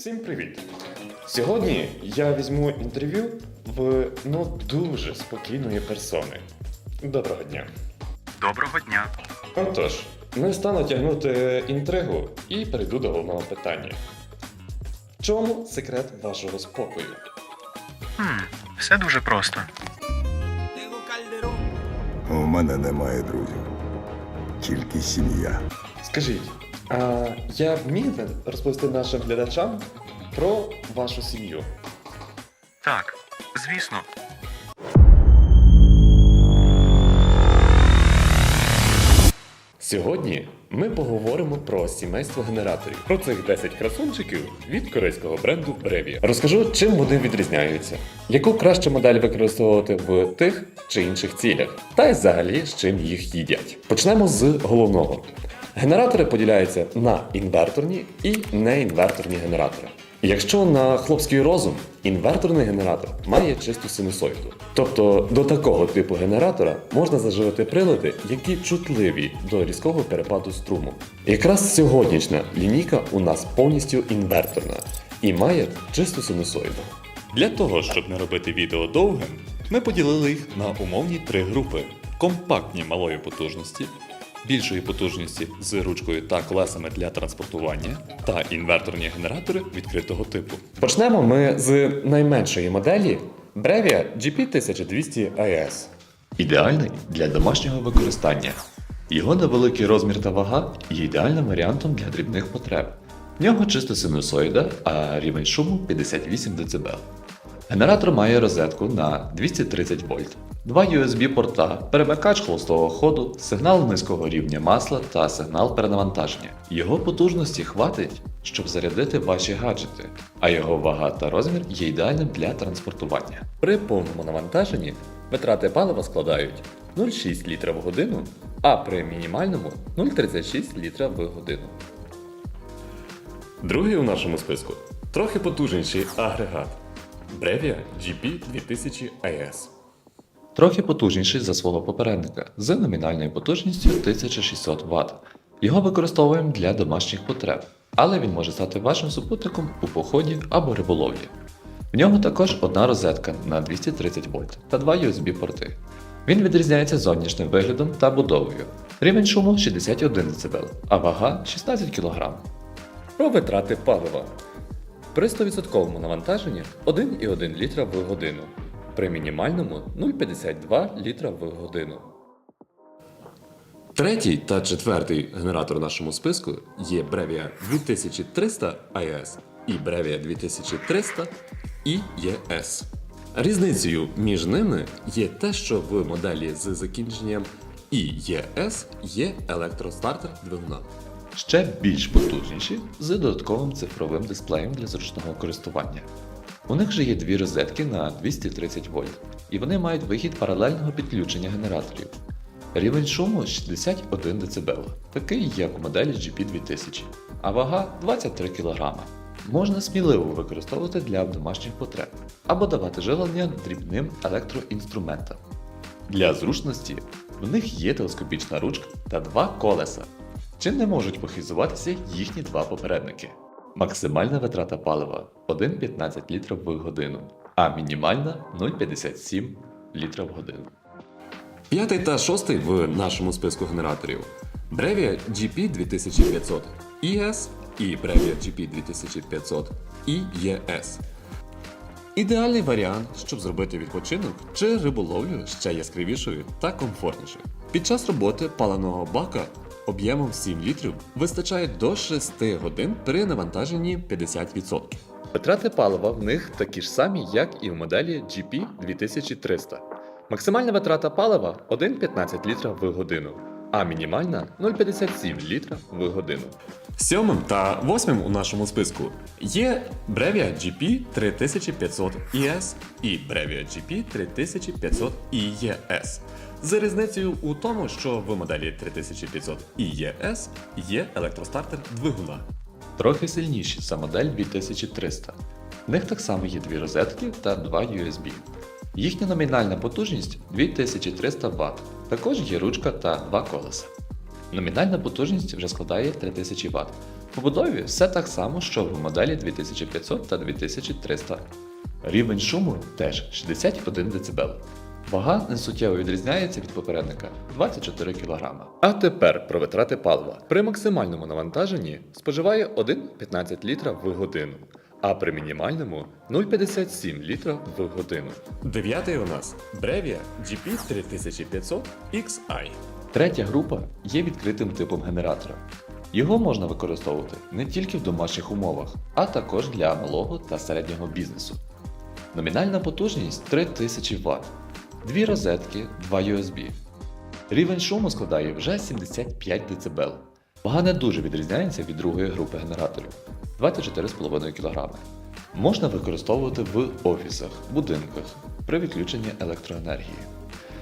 Всім привіт! Сьогодні я візьму інтерв'ю в ну дуже спокійної персони. Доброго дня. Доброго дня. Отож, не стану тягнути інтригу і перейду до головного питання. В чому секрет вашого спокою? Хм, все дуже просто. У мене немає друзів, тільки сім'я. Скажіть, а я вмієте розповісти нашим глядачам про вашу сім'ю? Так, звісно. Сьогодні ми поговоримо про сімейство генераторів, про цих 10 красунчиків від корейського бренду Brevia. Розкажу, чим вони відрізняються, яку краще модель використовувати в тих чи інших цілях, та й взагалі з чим їх їдять. Почнемо з головного. Генератори поділяються на інверторні і неінверторні генератори. Якщо на хлопський розум інверторний генератор має чисту синусоїду. Тобто до такого типу генератора можна заживити прилади, які чутливі до різкого перепаду струму. Якраз сьогоднішня лінійка у нас повністю інверторна і має чисту синусоїду. Для того, щоб не робити відео довгим, ми поділили їх на умовні три групи: компактні малої потужності, більшої потужності з ручкою та колесами для транспортування, та інверторні генератори відкритого типу. Почнемо ми з найменшої моделі Brevia GP1200 AS. Ідеальний для домашнього використання. Його невеликий розмір та вага є ідеальним варіантом для дрібних потреб. В нього чисто синусоїда, а рівень шуму 58 дБ. Генератор має розетку на 230 вольт, два USB-порта, перемикач холостого ходу, сигнал низького рівня масла та сигнал перенавантаження. Його потужності хватить, щоб зарядити ваші гаджети, а його вага та розмір є ідеальним для транспортування. При повному навантаженні витрати палива складають 0,6 літра в годину, а при мінімальному 0,36 літра в годину. Другий у нашому списку трохи потужніший агрегат Brevia GP2000 AS. Трохи потужніший за свого попередника з номінальною потужністю 1600 Вт. Його використовуємо для домашніх потреб, але він може стати вашим супутником у поході або риболовлі. В нього також одна розетка на 230 вольт та два USB-порти. Він відрізняється зовнішнім виглядом та будовою. Рівень шуму 61 дБ, а вага 16 кг. Про витрати палива. При 100% навантаженні 1,1 літра в годину. При мінімальному 0,52 літра в годину. Третій та четвертий генератор в нашому списку є Brevia 2300 AS і Brevia 2300 ES. Різницею між ними є те, що в моделі з закінченням ES є електростартер двигуна. Ще більш потужніші з додатковим цифровим дисплеєм для зручного користування. У них же є дві розетки на 230 вольт, і вони мають вихід паралельного підключення генераторів. Рівень шуму 61 дБ, такий як у моделі GP2000, а вага 23 кг. Можна сміливо використовувати для домашніх потреб або давати живлення дрібним електроінструментам. Для зручності в них є телескопічна ручка та два колеса, чим не можуть похизуватися їхні два попередники. Максимальна витрата палива 1,15 літра в годину, а мінімальна 0,57 літра в годину. П'ятий та шостий в нашому списку генераторів Brevia GP2500 ES і Brevia GP2500 EES. Ідеальний варіант, щоб зробити відпочинок чи риболовлю ще яскравішою та комфортнішою. Під час роботи паленого бака об'ємом 7 літрів вистачає до 6 годин при навантаженні 50%. Витрати палива в них такі ж самі, як і в моделі GP2300. Максимальна витрата палива 1,15 літра в годину, а мінімальна 0,57 літра в годину. Сьомим та восьмим у нашому списку є Brevia GP 3500 ES і Brevia GP 3500 EES. З різницею у тому, що в моделі 3500 EES є електростартер двигуна. Трохи сильніші за модель 2300. В них так само є дві розетки та два USB. Їхня номінальна потужність 2300 Вт. Також є ручка та два колеса. Номінальна потужність вже складає 3000 Вт. В побудові все так само, що в моделі 2500 та 2300. Рівень шуму теж 61 дБ. Вага несуттєво відрізняється від попередника 24 кг. А тепер про витрати палива. При максимальному навантаженні споживає 1,15 літра в годину, а при мінімальному 0,57 літра в годину. Дев'ятий у нас Brevia GP 3500 XI. Третя група є відкритим типом генератора. Його можна використовувати не тільки в домашніх умовах, а також для малого та середнього бізнесу. Номінальна потужність 3000 Вт, дві розетки, 2 USB. Рівень шуму складає вже 75 дБ. Вага не дуже відрізняється від другої групи генераторів 24,5 кг. Можна використовувати в офісах, будинках при відключенні електроенергії.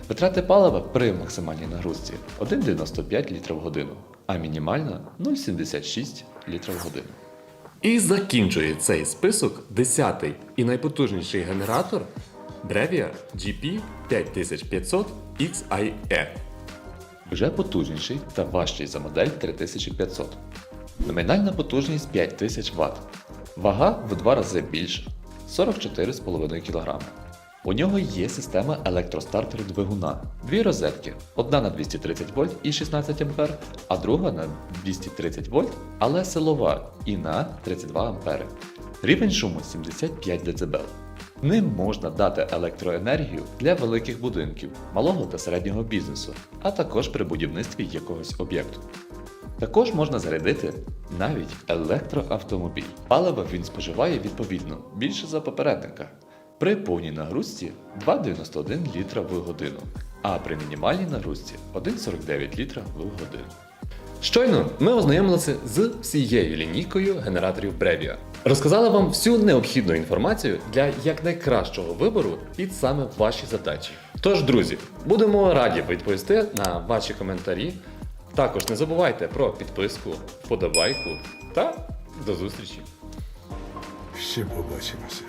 Витрати палива при максимальній нагрузці 1,95 літра в годину, а мінімальна 0,76 літра в годину. І закінчує цей список 10-й і найпотужніший генератор Brevia GP 5500 XIE. Вже потужніший та важчий за модель 3500. Номінальна потужність 5000 Вт. Вага в два рази більша 44,5 кг. У нього є система електростартеру двигуна, дві розетки, одна на 230 вольт і 16 А, а друга на 230 вольт, але силова і на 32 А. Рівень шуму 75 дБ. Ним можна дати електроенергію для великих будинків, малого та середнього бізнесу, а також при будівництві якогось об'єкту. Також можна зарядити навіть електроавтомобіль. Палива він споживає відповідно більше за попередника. При повній нагрузці 2,91 літра в годину, а при мінімальній нагрузці 1,49 літра в годину. Щойно ми ознайомилися з всією лінійкою генераторів Brevia. Розказали вам всю необхідну інформацію для якнайкращого вибору під саме ваші задачі. Тож, друзі, будемо раді відповісти на ваші коментарі. Також не забувайте про підписку, вподобайку та до зустрічі! Ще побачимося.